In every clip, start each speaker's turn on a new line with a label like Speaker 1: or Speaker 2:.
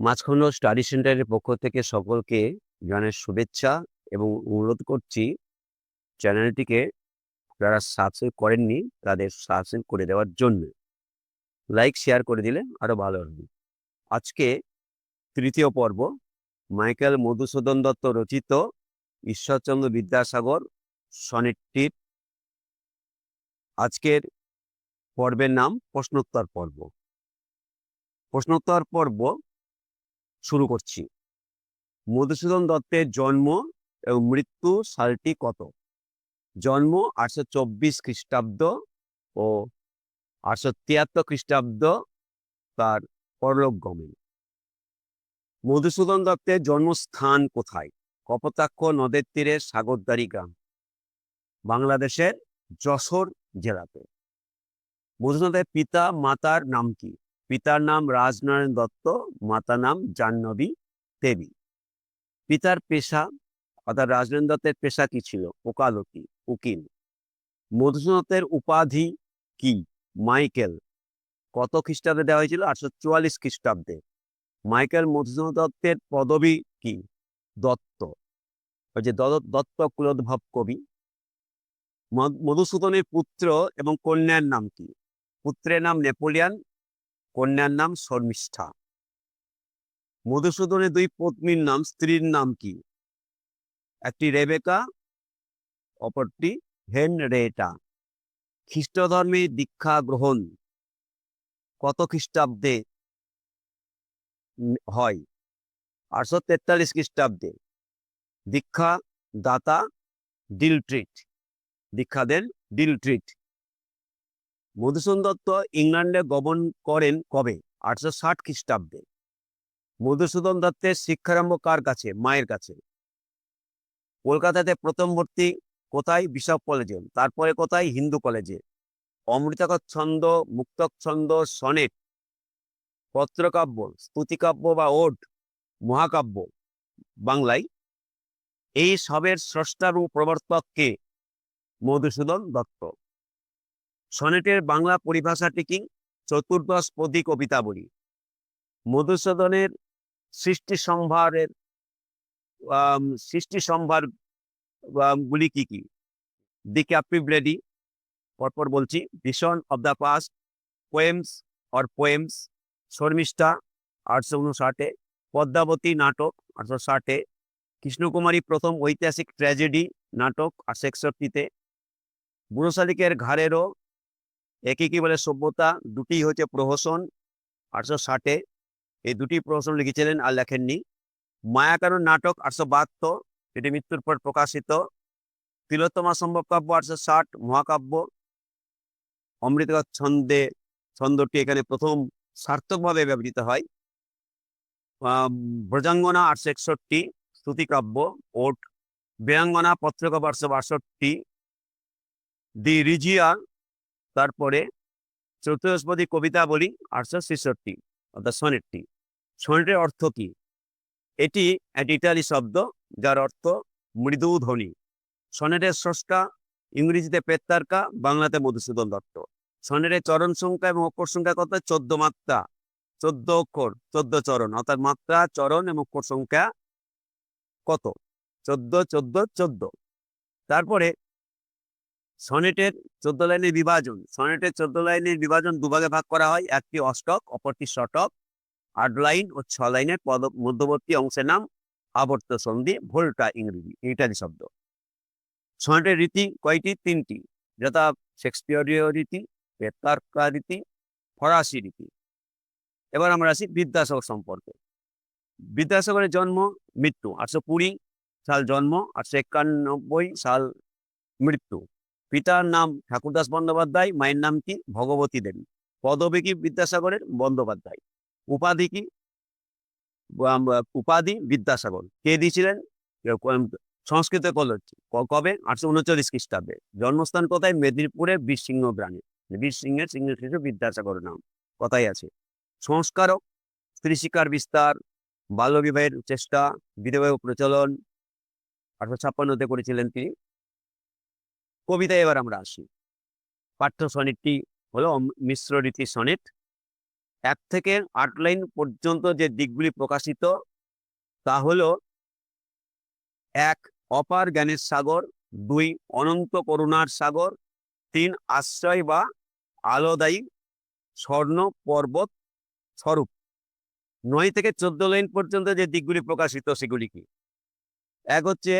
Speaker 1: মাঝখণ্ড study সেন্টারের পক্ষ থেকে সকলকে জানাই শুভেচ্ছা এবং অনুরোধ করছি চ্যানেলটিকে যারা সাবস্ক্রাইব করেননি তাদের সাবস্ক্রাইব করে দেওয়ার জন্য। লাইক শেয়ার করে দিলে আরও ভালো হবে। আজকে তৃতীয় পর্ব। মাইকেল মধুসূদন দত্ত রচিত ঈশ্বরচন্দ্র বিদ্যাসাগর সনেটটির আজকের পর্বের নাম প্রশ্নোত্তর পর্ব। প্রশ্নোত্তর পর্ব শুরু করছি। মধুসূদন দত্তের জন্ম এবং মৃত্যু সালটি কত? জন্ম আটশো চব্বিশ খ্রিস্টাব্দ ও আটশো তিয়াত্তর খ্রিস্টাব্দ তার পরলোক গমন। মধুসূদন দত্তের জন্মস্থান কোথায়? কপোতাক্ষ নদের তীরে সাগরদারি গ্রাম, বাংলাদেশের যশোর জেলাতে। মধুসূদনের পিতা, মাতার নাম কি? পিতার নাম রাজনারায়ণ দত্ত মাতা নাম জাহ্নবী দেবী। পিতার পেশা, অর্থাৎ রাজনারায়ণ দত্তের পেশা কি ছিল? ওকালতি, উকিল। মধুসূদনের উপাধি কি? মাইকেল। কত খ্রিস্টাব্দে দেওয়া হয়েছিল? আটশো চুয়াল্লিশ খ্রিস্টাব্দে। মাইকেল মধুসূদন দত্তের পদবী কি? দত্ত। ওই যে দত্ত- কুলোদ্ভব কবি। মধ- মধুসূদনের পুত্র এবং কন্যার নাম কি? পুত্রের নাম নেপোলিয়ান কন্যার নাম শর্মিষ্ঠা। মধুসূদনের দুই পত্নীর নাম, স্ত্রীর নাম কি? একটি রেবেকা, অপরটি হেনরেটা। খ্রিস্ট ধর্মে দীক্ষা গ্রহণ কত খ্রিস্টাব্দে? হয়। আটশো তেতাল্লিশ খ্রিস্টাব্দে। দীক্ষা দাতা ডিলট্রিট। দীক্ষা দেন ডিলট্রিট। মধুসূদন দত্ত ইংল্যান্ডে গমন করেন কবে? আটশো ষাট খ্রিস্টাব্দে। মধুসূদন দত্তের শিক্ষারম্ভ কার কাছে? মায়ের কাছে। কলকাতাতে প্রথম ভর্তি কোথায়? বিশপ কলেজে। তারপরে কোথায়? হিন্দু কলেজে। অমৃতকর ছন্দ মুক্তক ছন্দ সনেট, পত্রকাব্য, স্তুতিকাব্য বা ওড, মহাকাব্য বাংলায়। এই সবের স্রষ্টার ও প্রবর্তক কে? মধুসূদন দত্ত। সনেটের বাংলা পরিভাষাটি কি চতুর্দশ পদী কবিতাবলী। মধুসূদনের সৃষ্টি সম্ভারের সৃষ্টি সম্ভার গুলি কি কি? দি ক্যাপ্টিভ লেডি, পরপর বলছি, vision of the past, poems or poems, Sharmishtha আটশো উনষাটে, পদ্মাবতী নাটক আটশো ষাটে, কৃষ্ণকুমারী প্রথম ঐতিহাসিক ট্র্যাজেডি নাটক আটশো একষট্টিতে বুড়ো শালিকের ঘাড়েরও একই কি বলে সভ্যতা? দুটি হচ্ছে প্রহসন, আটশো ষাটে। এই দুটি প্রহসন লিখেছিলেন আর লেখেননি। মায়াকারণ নাটক আটশো বাহাত্তর, এটি মৃত্যুর পর প্রকাশিত। তিলোত্তমা সম্ভব কাব্য আটশো ষাট, মহাকাব্য। অমৃতকর ছন্দে ছন্দটি এখানে প্রথম সার্থকভাবে ব্যবহৃত হয়। ব্রজাঙ্গনা আটশো একষট্টি স্তুতিকাব্য ওট। বেয়াঙ্গনা পত্রকাব্য আটশো বাষট্টি। দি রিজিয়া তারপরে চতুর্থপদী কবিতা বলি, আটশো ছেষট্টি, অর্থাৎ সনেটটি। সনেটের অর্থ কি? এটি এক ইটালি শব্দ, যার অর্থ মৃদু ধ্বনি। সনেটের স্রষ্টা ইংরেজিতে পেত্তারকা, বাংলাতে মধুসূদন দত্ত। সনেটের চরণ সংখ্যা এবং অক্ষর সংখ্যা কত? চোদ্দ মাত্রা। চোদ্দ অক্ষর, চোদ্দ চরণ, অর্থাৎ মাত্রা, চরণ এবং অক্ষর সংখ্যা কত? চোদ্দ চোদ্দ চোদ্দ। তারপরে সনেটের চোদ্দ লাইনের বিভাজন। সনেটের চোদ্দ লাইনের বিভাজন দুভাগে ভাগ করা হয়। একটি অষ্টক, অপরটি শটক আট লাইন ও ছ লাইনের পদ, মধ্যবর্তী অংশের নাম আবর্ত সন্ধি, ভোল্টা ইংরেজি। ইটালি শব্দ। সনেটের রীতি কয়টি? তিনটি। যথা শেক্সপিয়রীয় রীতি পেতার্কা রীতি, ফরাসি রীতি। এবার আমরা আসি বিদ্যাসাগর সম্পর্কে। বিদ্যাসাগরের জন্ম মৃত্যু, আটশো কুড়ি সাল জন্ম, আটশো একানব্বই সাল মৃত্যু। পিতার নাম ঠাকুরদাস বন্দ্যোপাধ্যায়, মায়ের নাম কি? ভগবতী দেবী। পদবী কি? বিদ্যাসাগরের বন্দ্যোপাধ্যায়। উপাধি কি? উপাধি বিদ্যাসাগর। কে দিয়েছিলেন? সংস্কৃত কলেজ। কবে? আটশো উনচল্লিশ খ্রিস্টাব্দে। জন্মস্থান কোথায়? মেদিনীপুরের বীরসিংহ গ্রামে। বীর সিংহের সিংহ শিশু বিদ্যাসাগর নাম। কথাই আছে। সংস্কারক স্ত্রী শিকার বিস্তার, বাল্যবিবাহের চেষ্টা, বিধবা প্রচলন। আঠারো ছাপ্পান্নতে করেছিলেন তিনি। কবিতায় এবার আমরা আসি। পাঠ্য সনেটটি হলো মিশ্র রীতি সনেট এক থেকে আট লাইন পর্যন্ত যে দিকগুলি প্রকাশিত, তা হলো এক, অপার জ্ঞানের সাগর, দুই, অনন্ত করুণার সাগর, তিন, আশ্রয় বা আলোদায়ী স্বর্ণ, পর্বত, স্বরূপ। নয় থেকে চোদ্দ লাইন পর্যন্ত যে দিকগুলি প্রকাশিত সেগুলি কি? এক হচ্ছে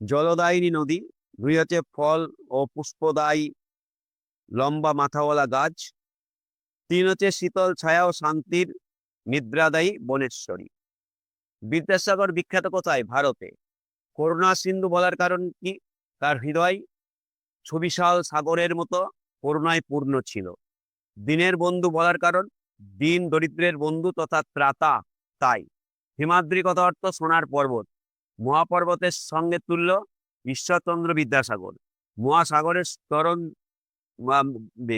Speaker 1: জলদায়িনী নদী দুই হচ্ছে ফল ও পুষ্পদায়ী লম্বা মাথাওয়ালা গাছ। তিন হচ্ছে শীতল ছায়া ও শান্তির নিদ্রাদায়ী বনেশ্বরী। বিদ্যাসাগর বিখ্যাত কোথায়? ভারতে। করুণা সিন্ধু বলার কারণ কি? তার হৃদয় সুবিশাল সাগরের মতো করুণায় পূর্ণ ছিল। দিনের বন্ধু বলার কারণ, দিন দরিদ্রের বন্ধু তথা ত্রাতা তাই। হিমাদ্রি কথা অর্থ সোনার পর্বত। মহাপর্বতের সঙ্গে তুল্য ঈশ্বরচন্দ্র বিদ্যাসাগর। মহাসাগরের চরণ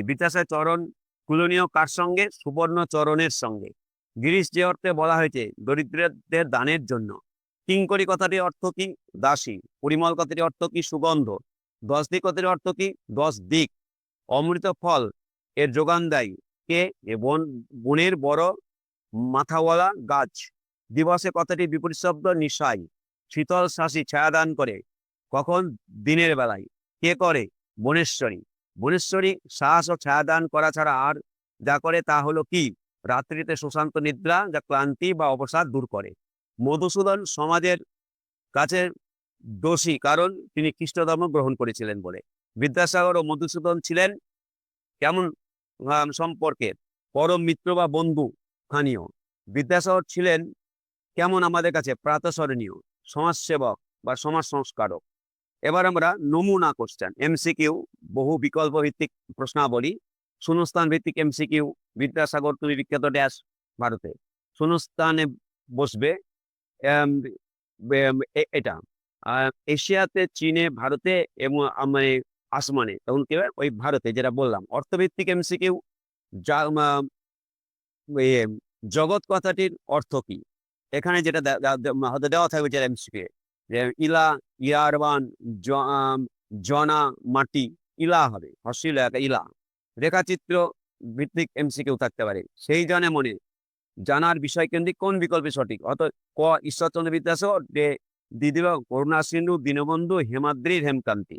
Speaker 1: বিদ্যাসাগর চরণ তুলনীয় কার সঙ্গে? সুবর্ণ চরণের সঙ্গে। গিরিশ যে অর্থে বলা হয়েছে, দরিদ্রদের দানের জন্য। কিঙ্করি কথাটির অর্থ কি? দাসী। পরিমল কথাটির অর্থ কি? সুগন্ধ। দশ দিক কথাটির অর্থ কি? দশ দিক। অমৃত ফল, এর যোগান দেয় কে? বন, বনের বড় মাথাওয়ালা গাছ। দিবসে কথাটি বিপরীত শব্দ নিশাই শীতল শ্বাসী ছায়াদান করে। কখন? দিনের বেলায়। কে করে? বনেশ্বরী। বনেশ্বরী সাহস ও ছায়াদান করা ছাড়া আর যা করে তা হলো কি? রাত্রিতে সুশান্ত নিদ্রা যা ক্লান্তি বা অবসাদ দূর করে। মধুসূদন সমাজের কাছে দোষী কারণ তিনি খ্রিস্ট ধর্ম গ্রহণ করেছিলেন বলে। বিদ্যাসাগর ও মধুসূদন ছিলেন কেমন আহ, সম্পর্কের পরম মিত্র বা বন্ধু স্থানীয়। বিদ্যাসাগর ছিলেন কেমন আমাদের কাছে? প্রাতঃস্মরণীয়। সমাজসেবক বা সমাজ সংস্কারক। এবার আমরা নমুনা কোশ্চেন এমসিকিউ বহু বিকল্প ভিত্তিক প্রশ্নাবলী, শূন্যস্থান ভিত্তিক এমসিকিউ বিদ্যাসাগর তুমি বিখ্যাত ড্যাশ ভারতে। শূন্যস্থানে বসবে এটা এশিয়াতে, চীনে, ভারতে, এবং মানে আসমানে তখন কি? ওই ভারতে, যেটা বললাম। অর্থভিত্তিক এমসিকিউ যা জগৎ কথাটির অর্থ কি? এখানে যেটা দেওয়া থাকবে যেটা এমসিকিউ ইলা ইয়ারবান জনা, মাটি, ইলা হবে। হসিল একটা ইলা। রেখাচিত্র ভিত্তিক এমসিকিউ থাকতে পারে। সেই জানে মনে জানার বিষয় কেন্দ্রিক কোন বিকল্পে সঠিক? অত ক, ঈশ্বরচন্দ্র বিদ্যাসাগর যে দিদিবা করুণা সিন্ধু, দীনবন্ধু হেমাদ্রির হেমকান্তি।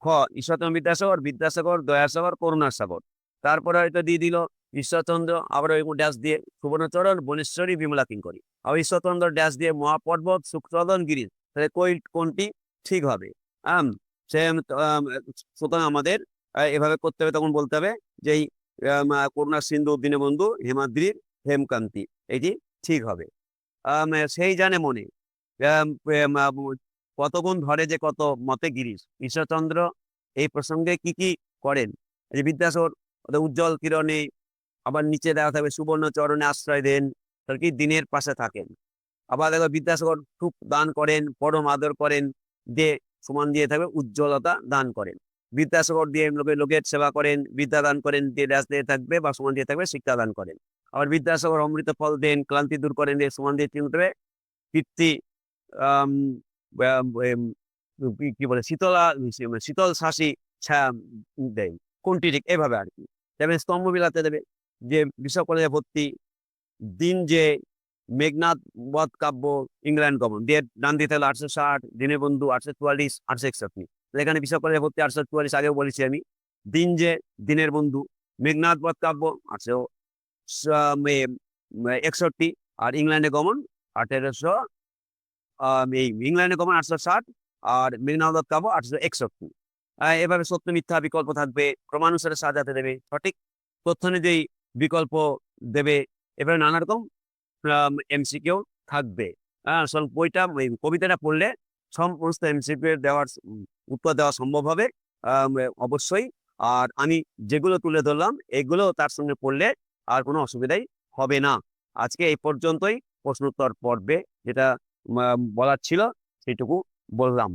Speaker 1: খ, ঈশ্বরচন্দ্র বিদ্যাসাগর বিদ্যাসাগর, দয়াসাগর করুণাসাগর তারপরে হয়তো দিয়ে দিল, ঈশ্বরচন্দ্র, আবার ওই ড্যাশ দিয়ে সুবর্ণচরণ, বনেশ্বরী, বিমলা কিঙ্করি। আবার ঈশ্বরচন্দ্র ড্যাশ দিয়ে মহাপর্বত সুখচন্দন গিরিশ তাহলে কই কোনটি ঠিক হবে? আম সে সুতরাং আমাদের এভাবে করতে হবে তখন বলতে হবে যে এই আম, আহ, করুণা সিন্ধু দীনবন্ধু হেমাদ্রির হেমকান্তি এটি ঠিক হবে। সেই জানে মনে কতগুণ ধরে যে কত মতে গিরিশ ঈশ্বরচন্দ্র এই প্রসঙ্গে কি কি করেন? যে বিদ্যাসাগর ওদের উজ্জ্বল কিরণে আবার নিচে দেখা থাকবে সুবর্ণ চরণে আশ্রয় দেন তার কি দিনের পাশে থাকেন? আবার দেখো বিদ্যাসাগর খুব দান করেন পরম আদর করেন দিয়ে সমান দিয়ে থাকবে উজ্জ্বলতা দান করেন। বিদ্যাসাগর দিয়ে লোকে লোকের সেবা করেন বিদ্যা দান করেন দিয়ে ড্যাস দিয়ে থাকবে বা সমান দিয়ে থাকবে শিক্ষা দান করেন। আবার বিদ্যাসাগর অমৃত ফল দেন ক্লান্তি দূর করেন দিয়ে সমান দিয়ে কীর্তি আম, আম, কি- বলে শীতলা শীতল শাসী দেয় কোনটি ঠিক? এভাবে আর কি। তবে স্তম্ভ বিলাতে দেবে যে বিশ্ব কলেজে ভর্তি দিন যে মেঘনাথ বধ কাব্য, ইংল্যান্ড গমন। দিয়ে ডান আটশো ষাট দিনের বন্ধু আটশো চুয়াল্লিশ, আটশো একষট্টি। এখানে বিশ্ব কলেজে ভর্তি আটশো চুয়াল্লিশ আগেও বলেছি আমি। দিন যে, দিনের বন্ধু মেঘনাথ বধ কাব্য, আটশো একষট্টি। আর ইংল্যান্ডে গমন, আঠেরোশো এই, ইংল্যান্ডে গমন আটশো ষাট, আর মেঘনাথ বধ কাব্য আটশো একষট্টি। এভাবে সত্য, মিথ্যা বিকল্প থাকবে, ক্রমানুসারে সাজাতে দেবে, সঠিক তথ্য অনুযায়ী বিকল্প দেবে, এভাবে নানা রকম এমসিকিউ থাকবে। হ্যাঁ সব বইটা কবিতাটা পড়লে সমস্ত এমসিকিউ দেওয়ার উত্তর দেওয়া সম্ভব হবে। অবশ্যই। আর আমি যেগুলো তুলে ধরলাম, এগুলো তার সঙ্গে পড়লে আর কোনো অসুবিধাই হবে না। আজকে এই পর্যন্তই। প্রশ্নোত্তর পর্বে যেটা বলার ছিল সেটুকু বললাম।